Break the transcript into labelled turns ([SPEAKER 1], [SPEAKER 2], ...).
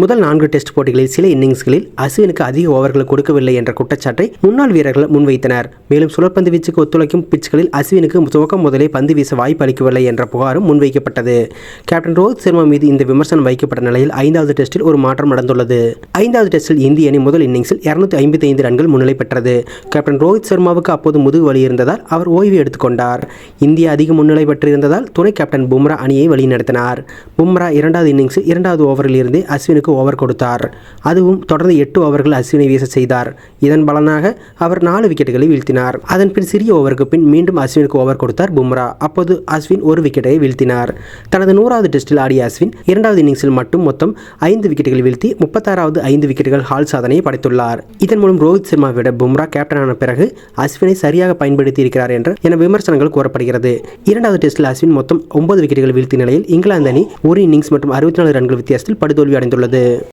[SPEAKER 1] முதல் நான்கு டெஸ்ட் போட்டிகளில் சில இன்னிங்ஸ்களில் அஸ்வினுக்கு அதிக ஓவர்கள் கொடுக்கவில்லை என்ற குற்றச்சாட்டை முன்னாள் வீரர்கள் முன்வைத்தனர். மேலும் சுழற்பந்து வீச்சுக்கு ஒத்துழைக்கும் பிட்ச்களில் அஸ்வினுக்கு துவக்கம் முதலே பந்து வீச வாய்ப்பு அளிக்கவில்லை என்ற புகாரும் முன்வைக்கப்பட்டது. கேப்டன் ரோஹித் சர்மா மீது இந்த விமர்சனம் வைக்கப்பட்ட நிலையில் ஐந்தாவது டெஸ்டில் ஒரு மாற்றம் நடந்துள்ளது. ஐந்தாவது டெஸ்டில் இந்திய அணி முதல் இன்னிங்ஸில் இருநூத்தி ஐம்பத்தி ஐந்து ரன்கள் முன்னிலை பெற்றது. கேப்டன் ரோஹித் சர்மாவுக்கு அப்போது முதுகு வலி இருந்ததால் அவர் ஓய்வு எடுத்துக்கொண்டார். இந்தியா அதிக முன்னிலை பெற்றிருந்ததால் துணை கேப்டன் பும்ரா அணியை வழிநடத்தினார். பும்ரா இரண்டாவது இன்னிங்ஸில் இரண்டாவது ஓவரில் இருந்தே அஸ்வினுக்கு ஓவர் கொடுத்தார். அதுவும் தொடர்ந்து எட்டு ஓவர்கள் அஸ்வினை வீச செய்தார். இதன் பலனாக அவர் நாலு விக்கெட்டுகளை வீழ்த்தினார். அதன் பின் சிறிய ஓவருக்கு பின் மீண்டும் அஸ்வினுக்கு ஓவர் கொடுத்தார் பும்ரா. அப்போது அஸ்வின் ஒரு விக்கெட்டை வீழ்த்தினார். தனது நூறாவது டெஸ்டில் ஆடிய அஸ்வின் இரண்டாவது இன்னிங்ஸில் மட்டும் மொத்தம் ஐந்து விக்கெட்டுகள் வீழ்த்தி முப்பத்தாறாவது ஐந்து விக்கெட்டுகள் ஹால் சாதனையை படைத்துள்ளார். இதன் மூலம் ரோஹித் சர்மா விட பும்ரா கேப்டனான பிறகு அஸ்வினை சரியாக பயன்படுத்தி இருக்கிறார் என்ற என விமர்சனங்கள் கூறப்படுகிறது. இரண்டாவது டெஸ்டில் அஸ்வின் மொத்தம் ஒன்பது விக்கெட்டுகள் வீழ்த்திய நிலையில் இங்கிலாந்து அணி ஒரு இன்னிங்ஸ் மற்றும் அறுபத்தி நாலு ரன்கள் வித்தியாசத்தில் படுதோல்வி அடைந்துள்ளது. de